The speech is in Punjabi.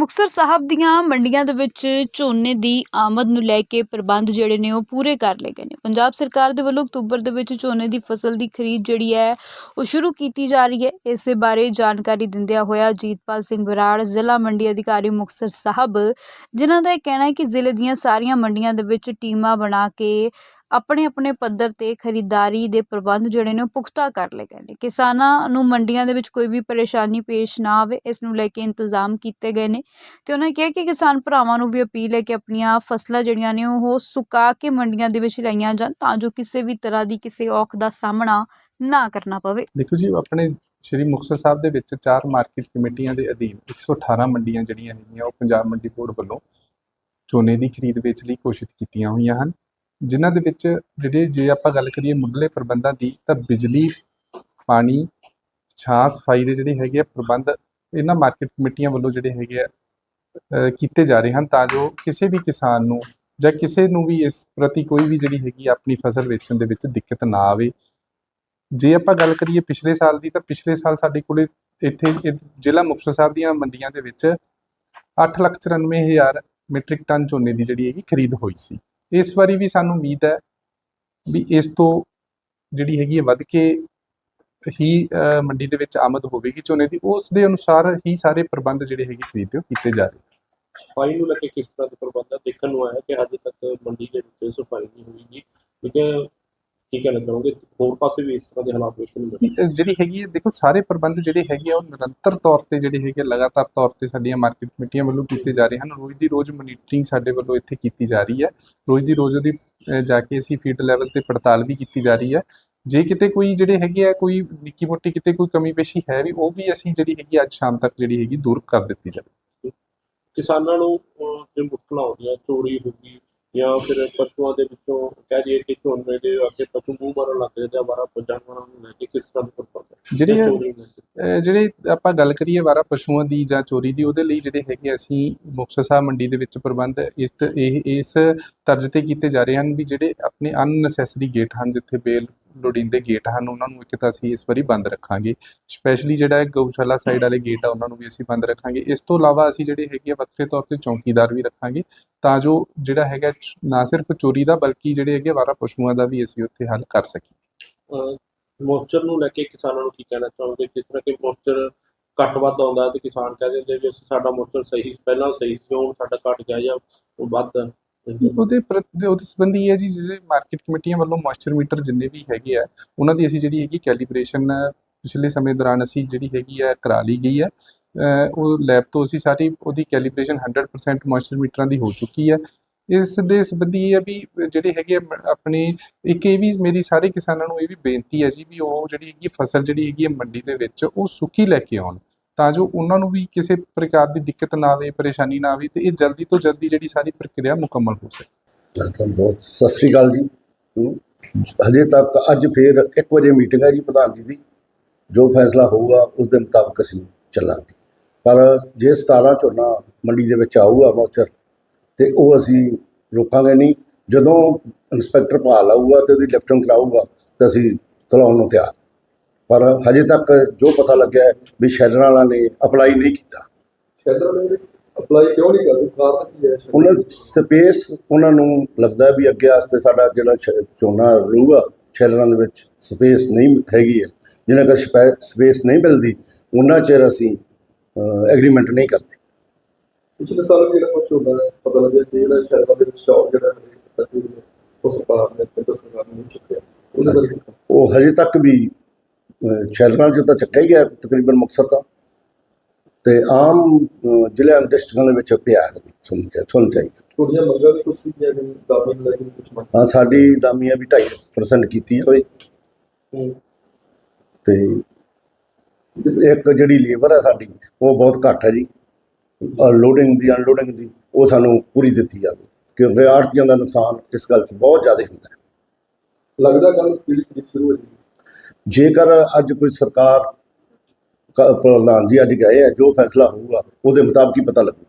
ਮੁਕਤਸਰ ਸਾਹਿਬ ਦੀਆਂ ਮੰਡੀਆਂ ਦੇ ਵਿੱਚ ਝੋਨੇ ਦੀ ਆਮਦ ਨੂੰ ਲੈ ਕੇ ਪ੍ਰਬੰਧ ਜਿਹੜੇ ਨੇ ਉਹ ਪੂਰੇ ਕਰ ਲਏ ਗਏ ਨੇ। ਪੰਜਾਬ ਸਰਕਾਰ ਦੇ ਵੱਲੋਂ ਅਕਤੂਬਰ ਦੇ ਵਿੱਚ ਝੋਨੇ ਦੀ ਫਸਲ ਦੀ ਖਰੀਦ ਜਿਹੜੀ ਹੈ, ਉਹ ਸ਼ੁਰੂ ਕੀਤੀ ਜਾ ਰਹੀ ਹੈ। ਇਸੇ ਬਾਰੇ ਜਾਣਕਾਰੀ ਦਿੰਦਿਆਂ ਹੋਇਆ ਜੀਤਪਾਲ ਸਿੰਘ ਬਰਾੜ, ਜ਼ਿਲ੍ਹਾ ਮੰਡੀ ਅਧਿਕਾਰੀ ਮੁਕਤਸਰ ਸਾਹਿਬ, ਜਿਨ੍ਹਾਂ ਦਾ ਇਹ ਕਹਿਣਾ ਹੈ ਕਿ ਜ਼ਿਲ੍ਹੇ ਦੀਆਂ ਸਾਰੀਆਂ ਮੰਡੀਆਂ ਦੇ ਵਿੱਚ ਟੀਮਾਂ ਬਣਾ ਕੇ ਆਪਣੇ ਆਪਣੇ ਪੱਧਰ ਤੇ ਖਰੀਦਦਾਰੀ ਦੇ ਪ੍ਰਬੰਧ ਜਿਹੜੇ ਨੇ ਉਹ ਪੁਖਤਾ ਕਰ ਲਏ ਗਏ ਨੇ। ਕਿਸਾਨਾਂ ਨੂੰ ਮੰਡੀਆਂ ਦੇ ਵਿੱਚ ਕੋਈ ਵੀ ਪਰੇਸ਼ਾਨੀ ਪੇਸ਼ ਨਾ ਆਵੇ, ਇਸ ਨੂੰ ਲੈ ਕੇ ਇੰਤਜ਼ਾਮ ਕੀਤੇ ਗਏ ਨੇ ਤੇ ਉਹਨਾਂ ਕਿਹਾ ਕਿ ਕਿਸਾਨ ਭਰਾਵਾਂ ਨੂੰ ਵੀ ਅਪੀਲ ਹੈ ਕਿ ਆਪਣੀਆਂ ਫਸਲਾਂ ਜਿਹੜੀਆਂ ਨੇ ਉਹ ਸੁਕਾ ਕੇ ਮੰਡੀਆਂ ਦੇ ਵਿੱਚ ਲਾਈਆਂ ਜਾਣ ਤਾਂ ਜੋ ਕਿਸੇ ਵੀ ਤਰ੍ਹਾਂ ਦੀ ਕਿਸੇ ਔਖ ਦਾ ਸਾਹਮਣਾ ਨਾ ਕਰਨਾ ਪਵੇ। ਦੇਖੋ ਜੀ, ਆਪਣੇ ਸ਼੍ਰੀ ਮੁਕਤਸਰ ਸਾਹਿਬ ਦੇ ਵਿੱਚ ਚਾਰ ਮਾਰਕੀਟ ਕਮੇਟੀਆਂ ਦੇ ਅਧੀਨ 118 ਮੰਡੀਆਂ ਜਿਹੜੀਆਂ ਹੈਗੀਆਂ, ਉਹ ਪੰਜਾਬ ਮੰਡੀ ਬੋਰਡ ਵੱਲੋਂ ਝੋਨੇ ਦੀ ਖਰੀਦ ਵੇਚ ਲਈ ਘੋਸ਼ਿਤ ਕੀਤੀਆਂ ਹੋਈਆਂ ਹਨ। ਜਿਨ੍ਹਾਂ ਦੇ ਵਿੱਚ ਜਿਹੜੇ ਜੇ ਆਪਾਂ ਗੱਲ ਕਰੀਏ ਮੁੱਢਲੇ ਪ੍ਰਬੰਧਾਂ ਦੀ, ਤਾਂ ਬਿਜਲੀ, ਪਾਣੀ, ਛਾਂ ਸਫ਼ਾਈ ਦੇ ਜਿਹੜੇ ਹੈਗੇ ਆ ਪ੍ਰਬੰਧ, ਇਹਨਾਂ ਮਾਰਕੀਟ ਕਮੇਟੀਆਂ ਵੱਲੋਂ ਜਿਹੜੇ ਹੈਗੇ ਆ ਕੀਤੇ ਜਾ ਰਹੇ ਹਨ ਤਾਂ ਜੋ ਕਿਸੇ ਵੀ ਕਿਸਾਨ ਨੂੰ ਜਾਂ ਕਿਸੇ ਨੂੰ ਵੀ ਇਸ ਪ੍ਰਤੀ ਕੋਈ ਵੀ ਜਿਹੜੀ ਹੈਗੀ ਆ ਆਪਣੀ ਫਸਲ ਵੇਚਣ ਦੇ ਵਿੱਚ ਦਿੱਕਤ ਨਾ ਆਵੇ। ਜੇ ਆਪਾਂ ਗੱਲ ਕਰੀਏ ਪਿਛਲੇ ਸਾਲ ਦੀ, ਤਾਂ ਪਿਛਲੇ ਸਾਲ ਸਾਡੇ ਕੋਲੇ ਇੱਥੇ ਜ਼ਿਲ੍ਹਾ ਮੁਕਤਸਰ ਸਾਹਿਬ ਦੀਆਂ ਮੰਡੀਆਂ ਦੇ ਵਿੱਚ 894000 ਮੀਟ੍ਰਿਕ ਟਨ ਝੋਨੇ ਦੀ ਜਿਹੜੀ ਹੈਗੀ ਖਰੀਦ ਹੋਈ ਸੀ। ਇਸ ਵਾਰੀ ਵੀ ਸਾਨੂੰ ਉਮੀਦ ਹੈ ਵੀ ਇਸ ਤੋਂ ਜਿਹੜੀ ਹੈਗੀ ਹੈ ਵੱਧ ਕੇ ਹੀ ਮੰਡੀ ਦੇ ਵਿੱਚ ਆਮਦ ਹੋਵੇਗੀ ਝੋਨੇ ਦੀ। ਉਸ ਦੇ ਅਨੁਸਾਰ ਹੀ ਸਾਰੇ ਪ੍ਰਬੰਧ ਜਿਹੜੇ ਹੈਗੇ ਖਰੀਦ ਦੇ ਉਹ ਕੀਤੇ ਜਾ ਰਹੇ ਸਫ਼ਾਈ ਨੂੰ ਲੈ ਕੇ ਕਿਸ ਤਰ੍ਹਾਂ ਦੇ ਪ੍ਰਬੰਧ ਆ? ਦੇਖਣ ਨੂੰ ਆਇਆ ਕਿ ਹਜੇ ਤੱਕ ਮੰਡੀ ਦੇ ਵਿੱਚ ਸਫ਼ਾਈ ਨਹੀਂ ਹੋਈਗੀ ਲੇਕਿਨ ਕੀ ਕਹਿਣਾ ਚਾਹੋਗੇ? ਹੋਰ ਪਾਸੇ ਵੀ ਇਸ ਤਰ੍ਹਾਂ ਦੇ ਹਾਲਾਤ ਵੇਖਣ ਨੂੰ ਮਿਲੇ ਅਹ ਜਿਹੜੀ ਹੈਗੀ ਹੈ ਦੇਖੋ ਸਾਰੇ ਪ੍ਰਬੰਧ ਜਿਹੜੇ ਹੈਗੇ ਆ ਉਹ ਨਿਰੰਤਰ ਤੌਰ ਤੇ ਜਿਹੜੇ ਹੈਗੇ ਲਗਾਤਾਰ ਤੌਰ ਤੇ ਸਾਡੀਆਂ ਮਾਰਕੀਟ ਕਮੇਟੀਆਂ ਵੱਲੋਂ ਕੀਤੇ ਜਾ ਰਹੇ ਹਨ। ਰੋਜ਼ ਦੀ ਰੋਜ਼ ਮੋਨੀਟਰਿੰਗ ਸਾਡੇ ਵੱਲੋਂ ਇੱਥੇ ਕੀਤੀ ਜਾ ਰਹੀ ਹੈ। ਰੋਜ਼ ਦੀ ਰੋਜ਼ ਉਹਦੀ ਜਾ ਕੇ ਅਸੀਂ ਫੀਲਡ ਲੈਵਲ ਤੇ ਪੜਤਾਲ ਵੀ ਕੀਤੀ ਜਾ ਰਹੀ ਹੈ। ਜੇ ਕਿਤੇ ਕੋਈ ਜਿਹੜੇ ਹੈਗੇ ਆ ਕੋਈ ਨਿੱਕੀ ਮੋਟੀ ਕਿਤੇ ਕੋਈ ਕਮੀ ਪੇਸ਼ੀ ਹੈ ਵੀ ਉਹ ਵੀ ਅਸੀਂ ਜਿਹੜੀ ਹੈਗੀ ਅੱਜ ਸ਼ਾਮ ਤੱਕ ਜਿਹੜੀ ਹੈਗੀ ਦੂਰ ਕਰ ਦਿੱਤੀ ਜਾਵੇ। ਕਿਸਾਨਾਂ ਨੂੰ ਜੇ ਮੁਸ਼ਕਲਾਂ ਆਉਂਦੀਆਂ ਚੋਰੀ ਹੋ ਗਈ ਜਾਂ ਫਿਰ ਪਸ਼ੂਆਂ ਦੇ ਵਿੱਚੋਂ ਕਹਿ ਦਈਏ ਕਿ ਝੋਨੇ ਦੇ ਅੱਗੇ ਪਸ਼ੂ ਮੂੰਹ ਮਾਰਨ ਲੱਗ ਜਾਂਦੇ ਆ ਵਾਰਾ ਜਾਨਵਰਾਂ ਨੂੰ ਲੈ ਕੇ ਕਿਸ ਤਰ੍ਹਾਂ ਦੇ ਆ? ਜਿਹੜੇ ਜਿਹੜੇ ਆਪਾਂ ਗੱਲ ਕਰੀਏ ਵਾਰਾ ਪਸ਼ੂਆਂ ਦੀ ਜਾਂ ਚੋਰੀ ਦੀ ਉਹਦੇ ਲਈ ਜਿਹੜੇ ਹੈਗੇ ਅਸੀਂ ਮੁਕਤਸਰ ਸਾਹਿਬ ਮੰਡੀ ਦੇ ਵਿੱਚ ਪ੍ਰਬੰਧ ਇਸ ਇਹ ਇਸ ਤਰਜ਼ ਤੇ ਕੀਤੇ ਜਾ ਰਹੇ ਹਨ ਵੀ ਜਿਹੜੇ ਆਪਣੇ ਅਨਨੈਸੈਸਰੀ ਗੇਟ ਹਨ ਜਿੱਥੇ ਬੇਲ ਲੋੜੀਂਦੇ ਗੇਟ ਹਨ ਉਹਨਾਂ ਨੂੰ ਇੱਕ ਤਾਂ ਅਸੀਂ ਇਸ ਵਾਰੀ ਬੰਦ ਰੱਖਾਂਗੇ। ਸਪੈਸ਼ਲੀ ਜਿਹੜਾ ਗਊਸ਼ਾਲਾ ਸਾਈਡ ਵਾਲੇ ਗੇਟ ਆ ਉਹਨਾਂ ਨੂੰ ਵੀ ਅਸੀਂ ਬੰਦ ਰੱਖਾਂਗੇ। ਇਸ ਤੋਂ ਇਲਾਵਾ ਅਸੀਂ ਜਿਹੜੇ ਹੈਗੇ ਆ ਵੱਖਰੇ ਤੌਰ ਤੇ ਚੌਕੀਦਾਰ ਵੀ ਰੱਖਾਂਗੇ। ਤਾਂ ਜੋ ਜਿਹੜਾ ਹੈਗਾ ਨਾ ਸਿਰਫ ਚੋਰੀ ਦਾ ਬਲਕਿ ਜਿਹੜੇ ਹੈਗੇ ਵਾਰਾ ਪਸ਼ੂਆਂ ਦਾ ਵੀ ਅਸੀਂ ਉੱਥੇ ਹੱਲ ਕਰ ਸਕੀਏ। ਅਹ, ਮੋਇਸਚਰ ਨੂੰ ਲੈ ਕੇ ਕਿਸਾਨਾਂ ਨੂੰ ਕੀ ਕਹਿਣਾ ਚਾਹੋਗੇ? ਜਿਸ ਤਰ੍ਹਾਂ ਕਿ ਮੋਚਰ ਘੱਟ ਵੱਧ ਆਉਂਦਾ ਤੇ ਕਿਸਾਨ ਕਹਿ ਦਿੰਦੇ ਵੀ ਸਾਡਾ ਮੋਚਰ ਸਹੀ ਪਹਿਲਾਂ ਸਹੀ ਸੀ ਹੁਣ ਸਾਡਾ ਘੱਟ ਗਿਆ ਜਾਂ ਉਹ ਵੱਧ ਉਹਦੇ ਪ੍ਰ ਉਹਦੇ ਸੰਬੰਧੀ ਇਹ ਹੈ ਜੀ ਜਿਹੜੇ ਮਾਰਕੀਟ ਕਮੇਟੀਆਂ ਵੱਲੋਂ ਮੋਇਸਚਰ ਮੀਟਰ ਜਿੰਨੇ ਵੀ ਹੈਗੇ ਆ, ਉਹਨਾਂ ਦੀ ਅਸੀਂ ਜਿਹੜੀ ਹੈਗੀ ਕੈਲੀਬ੍ਰੇਸ਼ਨ ਪਿਛਲੇ ਸਮੇਂ ਦੌਰਾਨ ਅਸੀਂ ਜਿਹੜੀ ਹੈਗੀ ਆ ਕਰਾ ਲਈ ਗਈ ਹੈ ਅਹ ਉਹ ਲੈਬ ਤੋਂ ਅਸੀਂ ਸਾਰੀ ਉਹਦੀ ਕੈਲੀਬ੍ਰੇਸ਼ਨ 100% ਮੋਇਸਚਰ ਮੀਟਰਾਂ ਦੀ ਹੋ ਚੁੱਕੀ ਹੈ ਇਸ ਦੇ ਸੰਬੰਧੀ ਇਹ ਹੈ ਵੀ ਜਿਹੜੇ ਹੈਗੇ ਆ ਮ- ਆਪਣੇ ਇੱਕ ਇਹ ਵੀ ਮੇਰੀ ਸਾਰੇ ਕਿਸਾਨਾਂ ਨੂੰ ਇਹ ਵੀ ਬੇਨਤੀ ਹੈ ਜੀ ਵੀ ਉਹ ਜਿਹੜੀ ਹੈਗੀ ਫਸਲ ਜਿਹੜੀ ਹੈਗੀ ਹੈ ਮੰਡੀ ਦੇ ਵਿੱਚ ਉਹ ਸੁੱਕੀ ਲੈ ਕੇ ਆਉਣ। ਤਾਂ ਜੋ ਉਹਨਾਂ ਨੂੰ ਵੀ ਕਿਸੇ ਪ੍ਰਕਾਰ ਦੀ ਦਿੱਕਤ ਨਾ ਆਵੇ, ਪਰੇਸ਼ਾਨੀ ਨਾ ਆਵੇ ਤੇ ਇਹ ਜਲਦੀ ਤੋਂ ਜਲਦੀ ਜਿਹੜੀ ਸਾਰੀ ਪ੍ਰਕਿਰਿਆ ਮੁਕੰਮਲ ਹੋ ਸਕੇ। ਤਾਂ ਬਹੁਤ ਸਤਿ ਸ੍ਰੀ ਅਕਾਲ ਜੀ। ਹਜੇ ਤੱਕ ਅੱਜ ਫੇਰ 1 ਵਜੇ ਮੀਟਿੰਗ ਹੈ ਜੀ ਪ੍ਰਧਾਨ ਜੀ ਦੀ। ਜੋ ਫੈਸਲਾ ਹੋਊਗਾ, ਉਸ ਦੇ ਮੁਤਾਬਕ ਅਸੀਂ ਚੱਲਾਂਗੇ। ਪਰ ਜੇ 17 ਝੋਨਾ ਮੰਡੀ ਦੇ ਵਿੱਚ ਆਊਗਾ ਵਾਊਚਰ ਤੇ ਉਹ ਅਸੀਂ ਰੋਕਾਂਗੇ ਨਹੀਂ। ਜਦੋਂ ਇੰਸਪੈਕਟਰ ਭਾਲ ਆਊਗਾ ਤੇ ਉਹਦੀ ਲਿਫਟਿੰਗ ਕਰਾਊਗਾ, ਤਾਂ ਅਸੀਂ ਚਲਾਉਣ ਨੂੰ ਤਿਆਰ। ਪਰ ਹਜੇ ਤੱਕ ਜੋ ਪਤਾ ਲੱਗਿਆ ਹੈ ਵੀ ਸ਼ੈਲਰਾਂ ਵਾਲਿਆਂ ਨੇ ਅਪਲਾਈ ਨਹੀਂ ਕੀਤਾ। ਸ਼ੈਲਰ ਨੇ ਅਪਲਾਈ ਕਿਉਂ ਨਹੀਂ ਕਰਦੇ ਕਾਰਨ ਕੀ ਹੈ ਸ਼ੈਲਰ ਉਹਨਾਂ ਸਪੇਸ ਉਹਨਾਂ ਨੂੰ ਲੱਗਦਾ ਵੀ ਅੱਗੇ ਵਾਸਤੇ ਸਾਡਾ ਜਿਹੜਾ ਝੋਨਾ ਰਹੂਗਾ ਸ਼ਹਿਰਾਂ ਦੇ ਵਿੱਚ ਸਪੇਸ ਨਹੀਂ ਹੈਗੀ ਹੈ। ਜਿਨ੍ਹਾਂ ਦਾ ਸਪੇਸ ਨਹੀਂ ਮਿਲਦੀ ਉਹਨਾਂ ਚਿਰ ਅਸੀਂ ਐਗਰੀਮੈਂਟ ਨਹੀਂ ਕਰਦੇ। ਪਿਛਲੇ ਸਾਲ ਵੀ ਜਿਹੜਾ ਕੁਝ ਹੁੰਦਾ ਪਤਾ ਲੱਗਿਆ ਕਿ ਜਿਹੜਾ ਸ਼ਹਿਰਾਂ ਦੇ ਵਿੱਚ ਸ਼ੌਕ ਜਿਹੜਾ ਉਹ ਸਰਕਾਰ ਨੇ ਕੇਂਦਰ ਸਰਕਾਰ ਨੇ ਚੁੱਕਿਆ? ਉਹ ਹਜੇ ਤੱਕ ਵੀ ਸ਼ਹਿਰਾਂ 'ਚ ਤਾਂ ਚੱਕਿਆ ਹੀ ਗਿਆ ਤਕਰੀਬਨ ਮੁਕਤਸਰ ਤਾਂ। ਤੇ ਆਮ ਅਹ, ਜ਼ਿਲ੍ਹਿਆਂ ਡਿਸਟ੍ਰਿਕਟਾਂ ਦੇ ਵਿੱਚ ਪਿਆ ਹੈ ਸੁਣ ਕੇ ਸੁਣ ਚਾਹੀਦਾ ਤੁਹਾਡੀਆਂ ਮੰਗਾਂ ਵੀ ਕੁਝ ਸੀਗੀਆਂ ਜਿਵੇਂ ਦਾਬੀ ਨੂੰ ਲੈ ਕੇ ਕੁਝ ਮੰਗ? ਹਾਂ ਸਾਡੀ ਦਾਮੀਆਂ ਵੀ 2.5% ਕੀਤੀ ਹੋਵੇ ਹੂੰ। ਤੇ ਇੱਕ ਜਿਹੜੀ ਲੇਬਰ ਹੈ ਸਾਡੀ ਉਹ ਬਹੁਤ ਘੱਟ ਹੈ ਜੀ। ਲੋਡਿੰਗ ਦੀ ਅਨਲੋਡਿੰਗ ਦੀ ਉਹ ਸਾਨੂੰ ਪੂਰੀ ਦਿੱਤੀ ਜਾਵੇ। ਕਿਉਂਕਿ ਆੜਤੀਆਂ ਦਾ ਨੁਕਸਾਨ ਇਸ ਗੱਲ 'ਚ ਬਹੁਤ ਜ਼ਿਆਦਾ ਹੁੰਦਾ ਹੈ। ਲੱਗਦਾ ਗੱਲ ਕਿਹੜੀ ਤਰੀਕ ਸ਼ੁਰੂ ਹੋ ਜੇਕਰ ਅੱਜ ਕੋਈ ਸਰਕਾਰ ਪ੍ਰਧਾਨ ਜੀ ਅੱਜ ਗਏ ਹੈ ਜੋ ਫੈਸਲਾ ਹੋਊਗਾ, ਉਹਦੇ ਮੁਤਾਬਕ ਹੀ ਪਤਾ ਲੱਗੂ